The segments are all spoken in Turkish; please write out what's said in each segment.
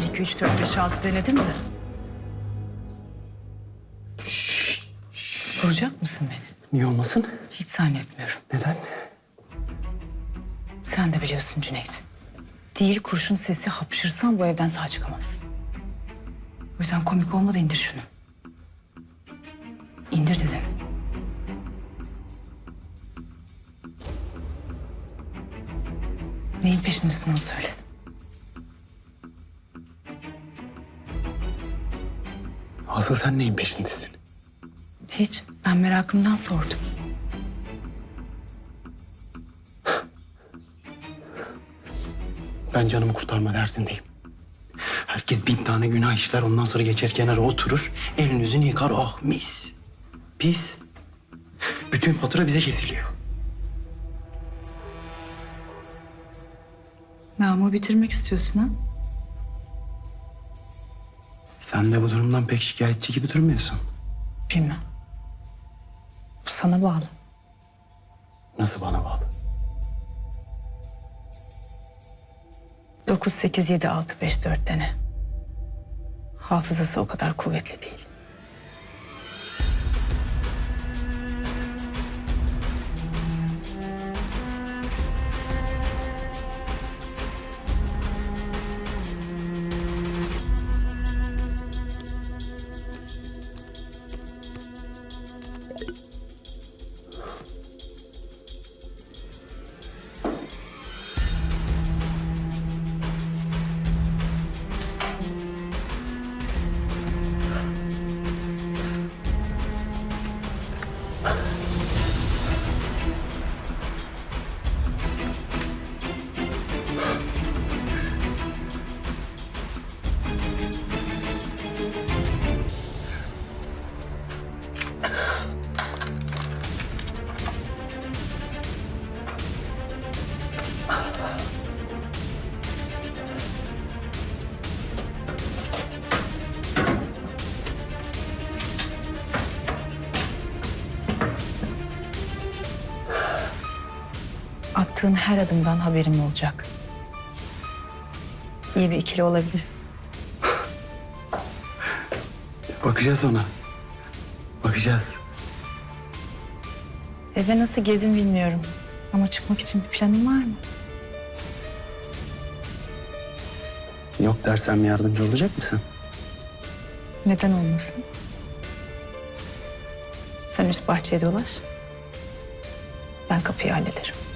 1, 2, 3, 4, 5, 6 denedin mi? Vuracak mısın beni? Niye olmasın? Hiç zannetmiyorum. Neden? Sen de biliyorsun Cüneyt. Değil kurşun sesi hapşırsan bu evden sağ çıkamazsın. O yüzden komik olma da indir şunu. İndir dedim. Neyin peşindesin onu söyle. Asıl sen neyin peşindesin? Hiç. Ben merakımdan sordum. Ben canımı kurtarma derdindeyim. Herkes bin tane günah işler ondan sonra geçer kenara oturur. Elini yüzünü yıkar oh mis. Biz. Bütün fatura bize kesiliyor. Namı bitirmek istiyorsun ha? Sen de bu durumdan pek şikayetçi gibi durmuyorsun. Bilmem. Bu sana bağlı. Nasıl bana bağlı? 9, 8, 7, 6, 5, 4 dene. Hafızası o kadar kuvvetli değil. Attığın her adımdan haberim olacak. İyi bir ikili olabiliriz. Bakacağız ona. Bakacağız. Eve nasıl girdin bilmiyorum. Ama çıkmak için bir planın var mı? Yok dersem yardımcı olacak mısın? Neden olmasın? Sen üst bahçeye dolaş. Ben kapıyı hallederim.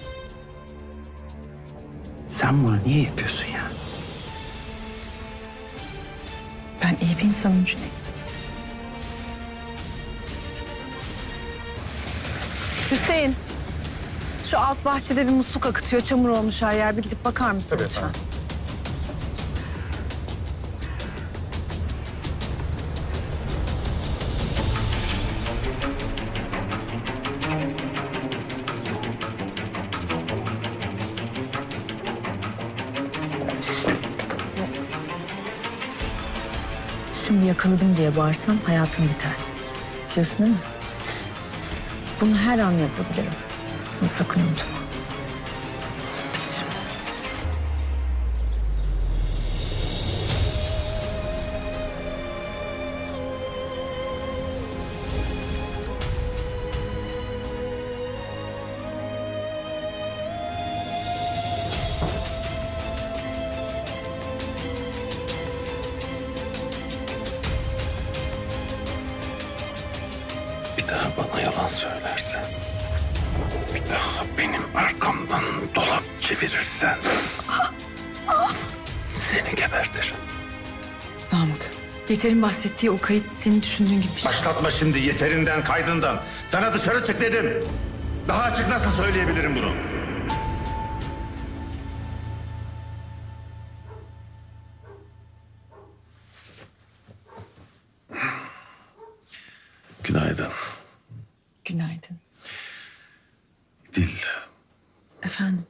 Sen bunu niye yapıyorsun ya? Ben iyi bir insanım Cüneyt. Hüseyin. Şu alt bahçede bir musluk akıtıyor. Çamur olmuş her yer. Bir gidip bakar mısın lütfen? Şimdi yakaladım diye bağırsam hayatım biter. Biliyorsun değil mi? Bunu her an yapabilirim. Bunu sakın unutma. Bir daha bana yalan söylersen, bir daha benim arkamdan dolap çevirirsen, seni gebertirim. Namık, Yeter'in bahsettiği o kayıt senin düşündüğün gibi bir şey. Başlatma şimdi yeterinden kaydından. Sana dışarı çık dedim. Daha açık nasıl söyleyebilirim bunu? Efendim?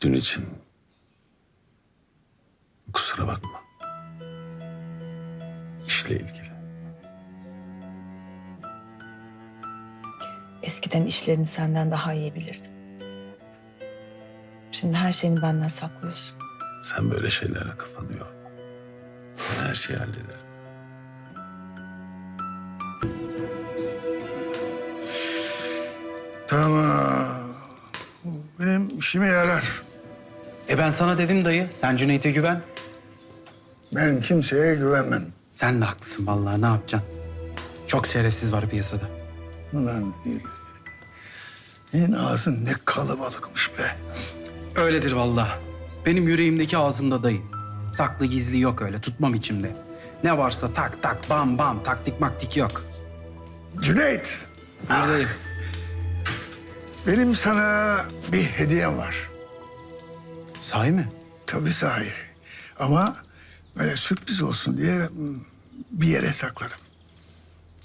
dün için kusura bakma. İşle ilgili. Eskiden işlerini senden daha iyi bilirdim. Şimdi her şeyini benden saklıyorsun. Sen böyle şeylere kafanı yorma. Ben her şeyi hallederim. Tamam. İşime yarar. E ben sana dedim dayı. Sen Cüneyt'e güven. Ben kimseye güvenmem. Sen de haklısın vallahi ne yapacaksın? Çok şerefsiz var piyasada. Ulan senin ağzın ne kalabalıkmış be. Öyledir vallahi. Benim yüreğimdeki ağzımda dayı. Saklı gizli yok öyle tutmam içimde. Ne varsa tak tak bam bam taktik maktik yok. Cüneyt, Buyur dayı. Benim sana bir hediyem var. Sahi mi? Tabii sahi. Ama böyle sürpriz olsun diye bir yere sakladım.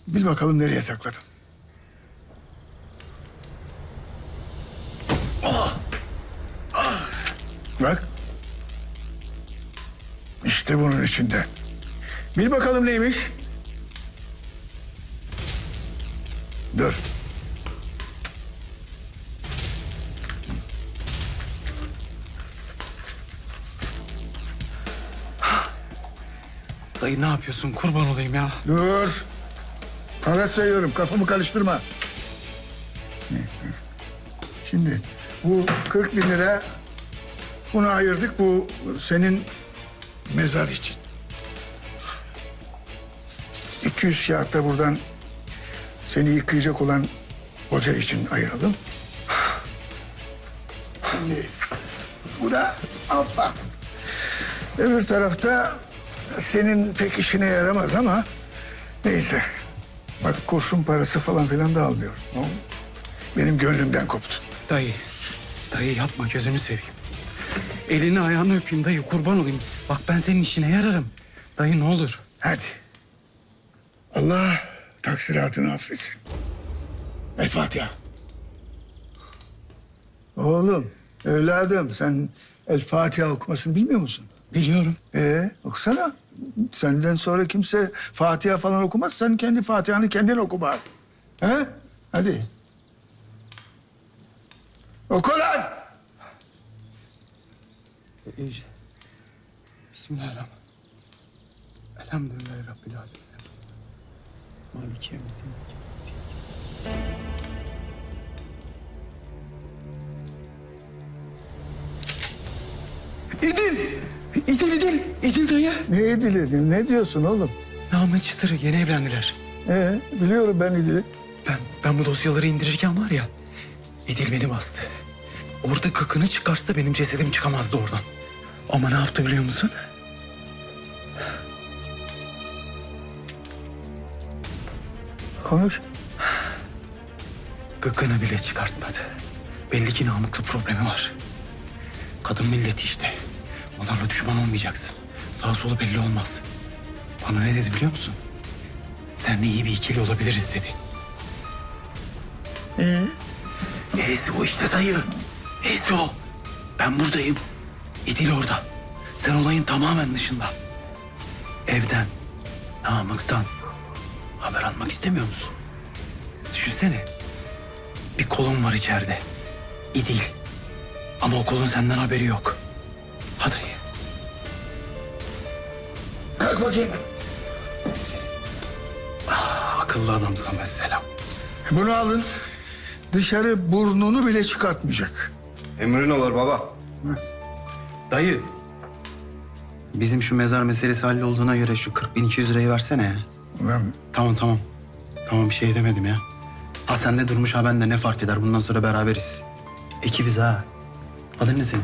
Bil bakalım nereye sakladım. Ah! Bak. İşte bunun içinde. Bil bakalım neymiş? Dur. Dayı ne yapıyorsun? Kurban olayım ya. Dur. Para sayıyorum. Kafamı karıştırma. Şimdi bu 40 bin lira bunu ayırdık. Bu senin mezar için. 200 kağıt da buradan seni yıkayacak olan hoca için ayıralım. Şimdi bu da alfa. Öbür tarafta senin pek işine yaramaz ama neyse. Bak kurşun parası falan filan da almıyorum. tamam mı? Benim gönlümden koptu. Dayı. Dayı yapma gözünü seveyim. Elini ayağını öpeyim dayı kurban olayım. Bak ben senin işine yararım. Dayı ne olur. Hadi. Allah taksiratını affetsin. El Fatiha. Oğlum, evladım sen El Fatiha okumasını bilmiyor musun? Biliyorum. Ee, okusana. Senden sonra kimse Fatiha falan okumaz. Sen kendi Fatiha'nı kendin oku bari. He? Hadi. Oku lan! Bismillahirrahmanirrahim. Elhamdülillahi Rabbil alemin. Maliki yevmiddin. İdil! İdil, İdil! İdil dayı. Ne ediledin? Ne diyorsun oğlum? Namık Çıtır'ı yeni evlendiler. Ee, biliyorum ben İdil'i. Ben, ben bu dosyaları indirirken var ya, İdil beni bastı. Orada kıkını çıkarsa benim cesedim çıkamazdı oradan. Ama ne yaptı biliyor musun? Konuş. Gıkkını bile çıkartmadı. Belli ki namıklı problemi var. Kadın milleti işte. Onlarla düşman olmayacaksın. Sağ solu belli olmaz. Bana ne dedi biliyor musun? Seninle iyi bir ikili olabiliriz dedi. Ee? E'si o işte dayı. E'si o. Ben buradayım. İdil orada. Sen olayın tamamen dışında. Evden, namıktan haber almak istemiyor musun? Düşünsene. Bir kolun var içeride. İdil. Ama o kolun senden haberi yok. Bakayım. Akıllı adamsın mesela. Bunu alın. Dışarı burnunu bile çıkartmayacak. Emrin olur baba. Dayı. Bizim şu mezar meselesi hallolduğuna göre şu 40.200 lirayı versene ya. Ben Tamam tamam. Tamam bir şey demedim ya. Ha sen de durmuş ha ben de ne fark eder bundan sonra beraberiz. Ekibiz ha. Adın ne senin?